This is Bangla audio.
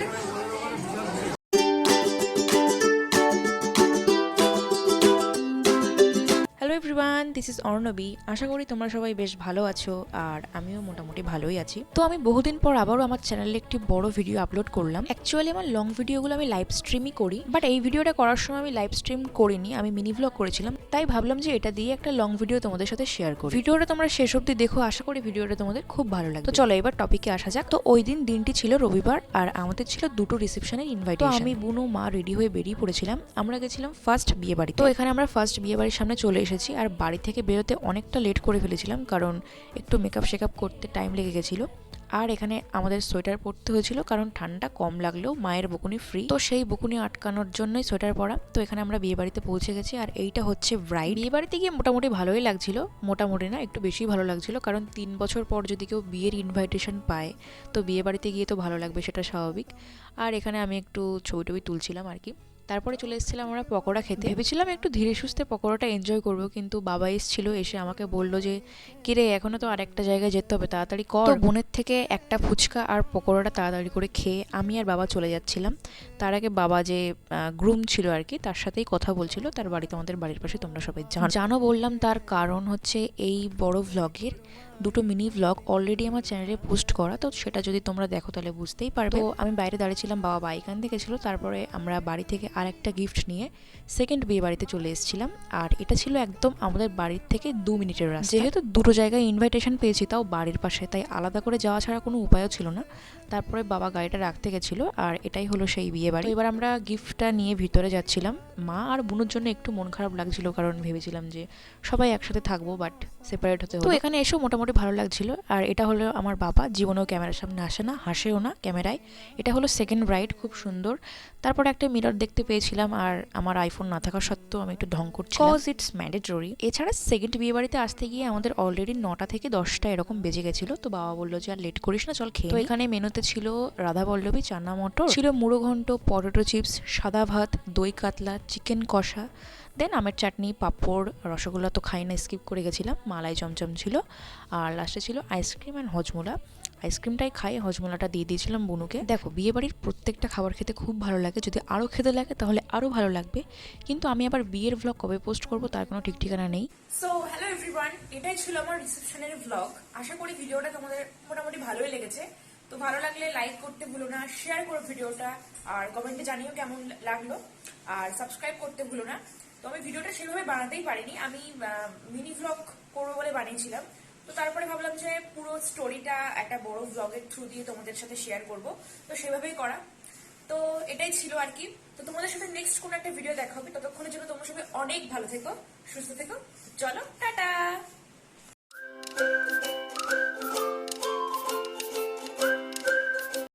sister? দিস ইজ অর্ণবী আশা করি তোমরা সবাই বেশ ভালো আছো আর আমিও মোটামুটি ভালোই আছি। তো আমি বহুদিন পর আবারও আমার চ্যানেলে একটি বড় ভিডিও আপলোড করলাম। অ্যাকচুয়ালি আমার লং ভিডিওগুলো আমি লাইভ স্ট্রিমই করি বাট এই ভিডিওটা করার সময় আমি লাইভ স্ট্রিম করিনি, আমি মিনি ব্লগ করেছিলাম। তাই ভাবলাম যে এটা দিয়ে একটা লং ভিডিও তোমাদের সাথে শেয়ার করি। ভিডিওটা তোমরা শেষ অব্দি দেখো, আশা করি ভিডিওটা তোমাদের খুব ভালো লাগবে। তো চলো এবার টপিকে আসা যাক। তো ওই দিন দিনটি ছিল রবিবার, আর আমাদের ছিল দুটো রিসেপশনের ইনভাইট আমি, বুনু, মা রেডি হয়ে বেরিয়ে পড়েছিলাম। আমরা গেছিলাম ফার্স্ট বিয়ে বাড়ি তো এখানে আমরা ফার্স্ট বিয়ে বাড়ির সামনে চলে এসেছি, আর বাড়ি থেকে বেরোতে অনেকটা লেট করে ফেলেছিলাম, কারণ একটু মেকআপ শেকআপ করতে টাইম লেগে গেছিল। আর এখানে আমাদের সোয়েটার পরতে হয়েছিল, কারণ ঠান্ডা কম লাগলেও মায়ের বকুনি ফ্রি তো সেই বকুনি আটকানোর জন্যই সোয়েটার পরা। তো এখানে আমরা বিয়ে বাড়িতে পৌঁছে গেছি, আর এইটা হচ্ছে ব্রাইড বিয়ে বাড়িতে গিয়ে মোটামুটি ভালোই লাগছিল, মোটামুটি না, একটু বেশি ভালো লাগছিল, কারণ তিন বছর পর যদি কেউ বিয়ের ইনভাইটেশন পায়, তো বিয়ে বাড়িতে গিয়ে তো ভালো লাগবে, সেটা স্বাভাবিক। আর এখানে আমি একটু ছবি টবি তুলছিলাম আর কি। তারপরে চলে এসেছিলাম আমরা পকোড়া খেতে। ভেবেছিলাম একটু ধীরে সুস্থে পকোড়াটা এনজয় করব, কিন্তু বাবা এসেছিল, এসে আমাকে বলল যে কিরে এখনও তো আরেকটা জায়গায় যেতে হবে, তাড়াতাড়ি কর। বোনের থেকে একটা ফুচকা আর পকোড়াটা তাড়াতাড়ি করে খেয়ে আমি আর বাবা চলে যাচ্ছিলাম। তার আগে বাবা যে গ্রুম ছিল আর কি, তার সাথেই কথা বলছিল। তার বাড়িতে আমাদের বাড়ির পাশে তোমরা সবাই জানো। জানো বললাম তার কারণ হচ্ছে এই বড় ভ্লগের দুটো মিনি ভ্লগ অলরেডি আমার চ্যানেলে পোস্ট করা তো সেটা যদি তোমরা দেখো তাহলে বুঝতেই পারবে। তো আমি বাইরে দাঁড়িয়েছিলাম বাবা বাইক আনতে গেছিল তারপরে আমরা বাড়ি থেকে আর একটা গিফট নিয়ে সেকেন্ড বিয়ে বাড়িতে চলে এসেছিলাম। আর এটা ছিল একদম আমাদের বাড়ির থেকে দু মিনিটের রাস্তা। যেহেতু দুটো জায়গায় ইনভাইটেশন পেয়েছি তাও বাড়ির পাশে তাই আলাদা করে যাওয়া ছাড়া কোনো উপায়ও ছিল না। তারপরে বাবা গাড়িটা রাখতে গেছিল আর এটাই হলো সেই বিয়ে বাড়ি। এবার আমরা গিফটটা নিয়ে ভিতরে যাচ্ছিলাম। মা আর বোনের জন্য একটু মন খারাপ লাগছিল কারণ ভেবেছিলাম যে সবাই একসাথে থাকব বাট সেপারেট হতে তো এখানে এসেও মোটামুটি ভালো লাগছিল। আর এটা হলো আমার বাবা। জীবনেও ক্যামেরার সামনে আসে না হাসেও না ক্যামেরায়। এটা হলো সেকেন্ড ব্রাইড খুব সুন্দর। তারপর একটা মিরর দেখতে পেয়েছিলাম আর আমার আইফোন না থাকা সত্ত্বেও আমি একটু ঢং করছি কজ ইটস ম্যান্ডেটরি এছাড়া সেকেন্ড বিয়ে বাড়িতে আসতে গিয়ে আমাদের অলরেডি নটা থেকে দশটা এরকম বেজে গেছিল। তো বাবা বলল যে আর লেট করিস না চল খেয়ে তো এখানে মেনুতে ছিল রাধা পল্লবী চানা মটর ছিল মুড়ো ঘন্ট পটেটো চিপস সাদা ভাত দই কাতলা চিকেন কষা দেন আমের চাটনি, পাঁপড়, রসগোল্লা তো খাই না স্কিপ করে গেছিলাম। মালাই চমচম ছিল। আর লাস্টে ছিল আইসক্রিম অ্যান্ড হজমোলা। আইসক্রিমটাই খাই, হজমোলাটা দিয়ে দিয়েছিলাম বুনুকে। দেখো বিয়েবাড়ির প্রত্যেকটা খাবার খেতে খুব ভালো লাগে। যদি আরও খেতে লাগে, তাহলে আরও ভালো লাগবে। কিন্তু আমি আবার বিয়ের ভ্লগ কবে পোস্ট করব, তার কোনো ঠিক ঠিকানা নেই। সো হ্যালো এভরিওয়ান এটাই ছিল আমার রিসেপশনের ব্লগ আশা করি ভিডিওটা তোমাদের মোটামুটি ভালোই লেগেছে। তো ভালো লাগলে লাইক করতে ভুলো না শেয়ার করো ভিডিওটা। আর কমেন্টে জানিও কেমন লাগল। আর সাবস্ক্রাইব করতে ভুলো না। তো আমি ভিডিওটা সেভাবে বানাতেই পারিনি। আমি মিনি ভ্লগ করব বলে বানিয়েছিলাম। তো তারপরে ভাবলাম যে পুরো স্টোরিটা একটা বড় ভ্লগের থ্রু দিয়ে তোমাদের সাথে শেয়ার করব। তো সেভাবেই করা। তো এটাই ছিল আর কি। তো তোমাদের সাথে নেক্সট কোন একটা ভিডিও দেখা হবে। ততক্ষণের জন্য তোমার সঙ্গে অনেক ভালো থেকো, সুস্থ থেকো। চলো, টাটা!